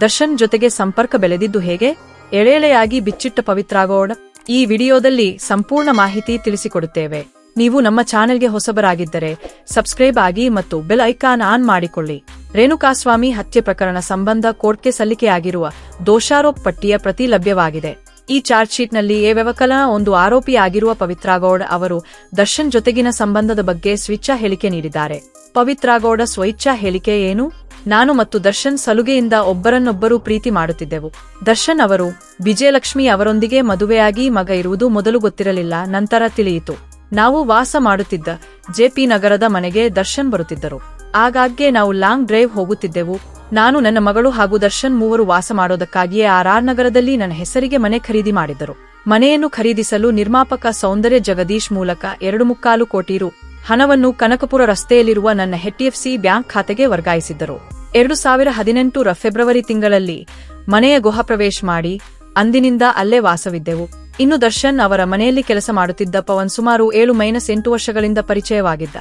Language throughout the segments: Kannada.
ದರ್ಶನ್ ಜೊತೆಗೆ ಸಂಪರ್ಕ ಬೆಳೆದಿದ್ದು ಹೇಗೆ? ಎಳೆಎಳೆಯಾಗಿ ಬಿಚ್ಚಿಟ್ಟ ಪವಿತ್ರಾಗೋಡ್. ಈ ವಿಡಿಯೋದಲ್ಲಿ ಸಂಪೂರ್ಣ ಮಾಹಿತಿ ತಿಳಿಸಿಕೊಡುತ್ತೇವೆ. ನೀವು ನಮ್ಮ ಚಾನೆಲ್ಗೆ ಹೊಸಬರಾಗಿದ್ದರೆ ಸಬ್ಸ್ಕ್ರೈಬ್ ಆಗಿ ಮತ್ತು ಬೆಲ್ ಐಕಾನ್ ಆನ್ ಮಾಡಿಕೊಳ್ಳಿ. ರೇಣುಕಾಸ್ವಾಮಿ ಹತ್ಯೆ ಪ್ರಕರಣ ಸಂಬಂಧ ಕೋರ್ಟ್ಗೆ ಸಲ್ಲಿಕೆಯಾಗಿರುವ ದೋಷಾರೋಪ ಪಟ್ಟಿಯ ಪ್ರತಿ ಲಭ್ಯವಾಗಿದೆ. ಈ ಚಾರ್ಜ್ ಶೀಟ್ನಲ್ಲಿ ವ್ಯವಕಲನ, ಒಂದು ಆರೋಪಿಯಾಗಿರುವ ಪವಿತ್ರಾಗೌಡ ಅವರು ದರ್ಶನ್ ಜೊತೆಗಿನ ಸಂಬಂಧದ ಬಗ್ಗೆ ಸ್ವಿಚ್ಛಾ ಹೇಳಿಕೆ ನೀಡಿದ್ದಾರೆ. ಪವಿತ್ರಾಗೌಡ ಸ್ವಇಚ್ಛಾ ಹೇಳಿಕೆ ಏನು? ನಾನು ಮತ್ತು ದರ್ಶನ್ ಸಲುಗೆಯಿಂದ ಒಬ್ಬರನ್ನೊಬ್ಬರು ಪ್ರೀತಿ ಮಾಡುತ್ತಿದ್ದೆವು. ದರ್ಶನ್ ಅವರು ವಿಜಯಲಕ್ಷ್ಮಿ ಅವರೊಂದಿಗೆ ಮದುವೆಯಾಗಿ ಮಗ ಇರುವುದು ಮೊದಲು ಗೊತ್ತಿರಲಿಲ್ಲ, ನಂತರ ತಿಳಿಯಿತು. ನಾವು ವಾಸ ಮಾಡುತ್ತಿದ್ದ ಜೆಪಿ ನಗರದ ಮನೆಗೆ ದರ್ಶನ್ ಬರುತ್ತಿದ್ದರು. ಆಗಾಗ್ಗೆ ನಾವು ಲಾಂಗ್ ಡ್ರೈವ್ ಹೋಗುತ್ತಿದ್ದೆವು. ನಾನು ನನ್ನ ಮಗಳು ಹಾಗೂ ದರ್ಶನ್ ಮೂವರು ವಾಸ ಮಾಡೋದಕ್ಕಾಗಿಯೇ ಆರ್ ಆರ್ ನಗರದಲ್ಲಿ ನನ್ನ ಹೆಸರಿಗೆ ಮನೆ ಖರೀದಿ ಮಾಡಿದ್ದರು. ಮನೆಯನ್ನು ಖರೀದಿಸಲು ನಿರ್ಮಾಪಕ ಸೌಂದರ್ಯ ಜಗದೀಶ್ ಮೂಲಕ ಎರಡು ಮುಕ್ಕಾಲು ಕೋಟಿ ರು ಹಣವನ್ನು ಕನಕಪುರ ರಸ್ತೆಯಲ್ಲಿರುವ ನನ್ನ ಹೆಚ್ಡಿಎಫ್ಸಿ ಬ್ಯಾಂಕ್ ಖಾತೆಗೆ ವರ್ಗಾಯಿಸಿದ್ದರು. ಎರಡು ಸಾವಿರ ಹದಿನೆಂಟರ ಫೆಬ್ರವರಿ ತಿಂಗಳಲ್ಲಿ ಮನೆಯ ಗುಹ ಪ್ರವೇಶ ಮಾಡಿ ಅಂದಿನಿಂದ ಅಲ್ಲೇ ವಾಸವಿದ್ದೆವು. ಇನ್ನು ದರ್ಶನ್ ಅವರ ಮನೆಯಲ್ಲಿ ಕೆಲಸ ಮಾಡುತ್ತಿದ್ದ ಪವನ್ ಸುಮಾರು ಏಳು ಮೈನಸ್ ಎಂಟು ವರ್ಷಗಳಿಂದ ಪರಿಚಯವಾಗಿದ್ದ.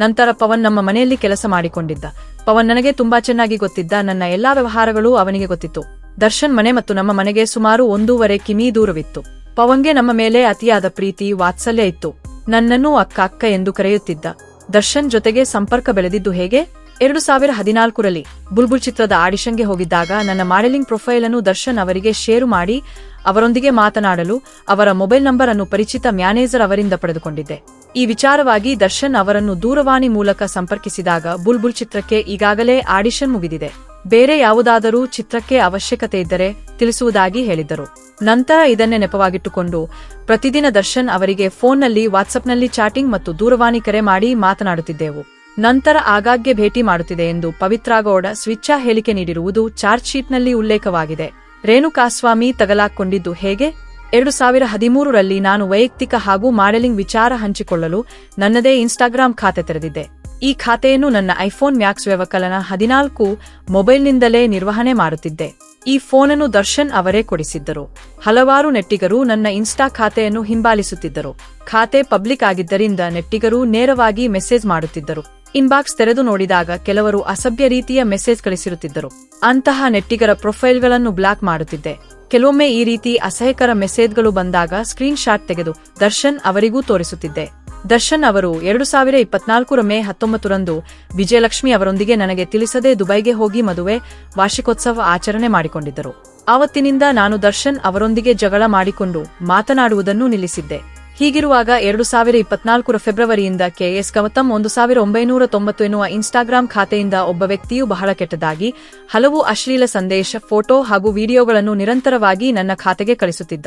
ನಂತರ ಪವನ್ ನಮ್ಮ ಮನೆಯಲ್ಲಿ ಕೆಲಸ ಮಾಡಿಕೊಂಡಿದ್ದ. ಪವನ್ ನನಗೆ ತುಂಬಾ ಚೆನ್ನಾಗಿ ಗೊತ್ತಿದ್ದ ನನ್ನ ಎಲ್ಲಾ ವ್ಯವಹಾರಗಳು ಅವನಿಗೆ ಗೊತ್ತಿತ್ತು. ದರ್ಶನ್ ಮನೆ ಮತ್ತು ನಮ್ಮ ಮನೆಗೆ ಸುಮಾರು ಒಂದೂವರೆ ಕಿಮಿ ದೂರವಿತ್ತು. ಪವನ್ಗೆ ನಮ್ಮ ಮೇಲೆ ಅತಿಯಾದ ಪ್ರೀತಿ, ವಾತ್ಸಲ್ಯ ಇತ್ತು. ನನ್ನನ್ನು ಅಕ್ಕ ಅಕ್ಕ ಎಂದು ಕರೆಯುತ್ತಿದ್ದ. ದರ್ಶನ್ ಜೊತೆಗೆ ಸಂಪರ್ಕ ಬೆಳೆದಿದ್ದು ಹೇಗೆ? ಎರಡು ಸಾವಿರ ಹದಿನಾಲ್ಕರಲ್ಲಿ ಬುಲ್ಬುಲ್ ಚಿತ್ರದ ಆಡಿಷನ್ಗೆ ಹೋಗಿದ್ದಾಗ ನನ್ನ ಮಾಡೆಲಿಂಗ್ ಪ್ರೊಫೈಲ್ ಅನ್ನು ದರ್ಶನ್ ಅವರಿಗೆ ಶೇರು ಮಾಡಿ ಅವರೊಂದಿಗೆ ಮಾತನಾಡಲು ಅವರ ಮೊಬೈಲ್ ನಂಬರ್ ಅನ್ನು ಪರಿಚಿತ ಮ್ಯಾನೇಜರ್ ಅವರಿಂದ ಪಡೆದುಕೊಂಡಿದ್ದೆ. ಈ ವಿಚಾರವಾಗಿ ದರ್ಶನ್ ಅವರನ್ನು ದೂರವಾಣಿ ಮೂಲಕ ಸಂಪರ್ಕಿಸಿದಾಗ ಬುಲ್ಬುಲ್ ಚಿತ್ರಕ್ಕೆ ಈಗಾಗಲೇ ಆಡಿಷನ್ ಮುಗಿದಿದೆ. ಬೇರೆ ಯಾವುದಾದರೂ ಚಿತ್ರಕ್ಕೆ ಅವಶ್ಯಕತೆ ಇದ್ದರೆ ತಿಳಿಸುವುದಾಗಿ ಹೇಳಿದ್ದರು. ನಂತರ ಇದನ್ನೇ ನೆಪವಾಗಿಟ್ಟುಕೊಂಡು ಪ್ರತಿದಿನ ದರ್ಶನ್ ಅವರಿಗೆ ಫೋನ್ನಲ್ಲಿ, ವಾಟ್ಸಪ್ನಲ್ಲಿ ಚಾಟಿಂಗ್ ಮತ್ತು ದೂರವಾಣಿ ಕರೆ ಮಾಡಿ ಮಾತನಾಡುತ್ತಿದ್ದೆವು. ನಂತರ ಆಗಾಗ್ಗೆ ಭೇಟಿ ಮಾಡುತ್ತಿದೆ ಎಂದು ಪವಿತ್ರಾಗೌಡ ಸ್ವಿಚ್ಛಾ ಹೇಳಿಕೆ ನೀಡಿರುವುದು ಚಾರ್ಜ್ ಶೀಟ್ನಲ್ಲಿ ಉಲ್ಲೇಖವಾಗಿದೆ. ರೇಣುಕಾಸ್ವಾಮಿ ತಗಲಾಕೊಂಡಿದ್ದು ಹೇಗೆ? ಎರಡು ಸಾವಿರ ಹದಿಮೂರರಲ್ಲಿ ನಾನು ವೈಯಕ್ತಿಕ ಹಾಗೂ ಮಾಡೆಲಿಂಗ್ ವಿಚಾರ ಹಂಚಿಕೊಳ್ಳಲು ನನ್ನದೇ ಇನ್ಸ್ಟಾಗ್ರಾಂ ಖಾತೆ ತೆರೆದಿದ್ದೆ. ಈ ಖಾತೆಯನ್ನು ನನ್ನ ಐಫೋನ್ ಮ್ಯಾಕ್ಸ್ ವ್ಯವಕಲನ ಹದಿನಾಲ್ಕು ಮೊಬೈಲ್ನಿಂದಲೇ ನಿರ್ವಹಣೆ ಮಾಡುತ್ತಿದ್ದೆ. ಈ ಫೋನನ್ನು ದರ್ಶನ್ ಅವರೇ ಕೊಡಿಸಿದ್ದರು. ಹಲವಾರು ನೆಟ್ಟಿಗರು ನನ್ನ ಇನ್ಸ್ಟಾ ಖಾತೆಯನ್ನು ಹಿಂಬಾಲಿಸುತ್ತಿದ್ದರು. ಖಾತೆ ಪಬ್ಲಿಕ್ ಆಗಿದ್ದರಿಂದ ನೆಟ್ಟಿಗರು ನೇರವಾಗಿ ಮೆಸೇಜ್ ಮಾಡುತ್ತಿದ್ದರು. ಇನ್ಬಾಕ್ಸ್ ತೆರೆದು ನೋಡಿದಾಗ ಕೆಲವರು ಅಸಭ್ಯ ರೀತಿಯ ಮೆಸೇಜ್ ಕಳಿಸಿರುತ್ತಿದ್ದರು. ಅಂತಹ ನೆಟ್ಟಿಗರ ಪ್ರೊಫೈಲ್ಗಳನ್ನು ಬ್ಲಾಕ್ ಮಾಡುತ್ತಿದ್ದೆ. ಕೆಲವೊಮ್ಮೆ ಈ ರೀತಿ ಅಸಹ್ಯಕರ ಮೆಸೇಜ್ಗಳು ಬಂದಾಗ ಸ್ಕ್ರೀನ್ ಶಾಟ್ ತೆಗೆದು ದರ್ಶನ್ ಅವರಿಗೂ ತೋರಿಸುತ್ತಿದ್ದೆ. ದರ್ಶನ್ ಅವರು ಎರಡು ಸಾವಿರ ಇಪ್ಪತ್ನಾಲ್ಕರ ಮೇ ಹತ್ತೊಂಬತ್ತರಂದು ವಿಜಯಲಕ್ಷ್ಮಿ ಅವರೊಂದಿಗೆ ನನಗೆ ತಿಳಿಸದೆ ದುಬೈಗೆ ಹೋಗಿ ಮದುವೆ ವಾರ್ಷಿಕೋತ್ಸವ ಆಚರಣೆ ಮಾಡಿಕೊಂಡಿದ್ದರು. ಆವತ್ತಿನಿಂದ ನಾನು ದರ್ಶನ್ ಅವರೊಂದಿಗೆ ಜಗಳ ಮಾಡಿಕೊಂಡು ಮಾತನಾಡುವುದನ್ನು ನಿಲ್ಲಿಸಿದ್ದೆ. ಹೀಗಿರುವಾಗ ಎರಡು ಸಾವಿರ ಇಪ್ಪತ್ನಾಲ್ಕರ ಫೆಬ್ರವರಿಯಿಂದ ಕೆಎಸ್ ಗೌತಮ್ ಒಂದು ಸಾವಿರ ಒಂಬೈನೂರ ತೊಂಬತ್ತು ಎನ್ನುವ ಇನ್ಸ್ಟಾಗ್ರಾಂ ಖಾತೆಯಿಂದ ಒಬ್ಬ ವ್ಯಕ್ತಿಯು ಬಹಳ ಕೆಟ್ಟದಾಗಿ ಹಲವು ಅಶ್ಲೀಲ ಸಂದೇಶ, ಫೋಟೋ ಹಾಗೂ ವಿಡಿಯೋಗಳನ್ನು ನಿರಂತರವಾಗಿ ನನ್ನ ಖಾತೆಗೆ ಕಳಿಸುತ್ತಿದ್ದ.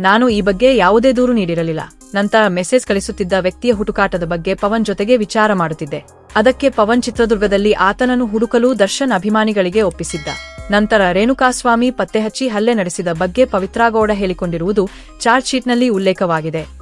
ನಾನು ಈ ಬಗ್ಗೆ ಯಾವುದೇ ದೂರು ನೀಡಿರಲಿಲ್ಲ. ನಂತರ ಮೆಸೇಜ್ ಕಳಿಸುತ್ತಿದ್ದ ವ್ಯಕ್ತಿಯ ಹುಡುಕಾಟದ ಬಗ್ಗೆ ಪವನ್ ಜೊತೆಗೆ ವಿಚಾರ ಮಾಡುತ್ತಿದ್ದೆ. ಅದಕ್ಕೆ ಪವನ್ ಚಿತ್ರದುರ್ಗದಲ್ಲಿ ಆತನನ್ನು ಹುಡುಕಲು ದರ್ಶನ್ ಅಭಿಮಾನಿಗಳಿಗೆ ಒಪ್ಪಿಸಿದ್ದ. ನಂತರ ರೇಣುಕಾಸ್ವಾಮಿ ಪತ್ತೆಹಚ್ಚಿ ಹಲ್ಲೆ ನಡೆಸಿದ ಬಗ್ಗೆ ಪವಿತ್ರಾಗೌಡ ಹೇಳಿಕೊಂಡಿರುವುದು ಚಾರ್ಜ್ ಶೀಟ್ನಲ್ಲಿ ಉಲ್ಲೇಖವಾಗಿದೆ.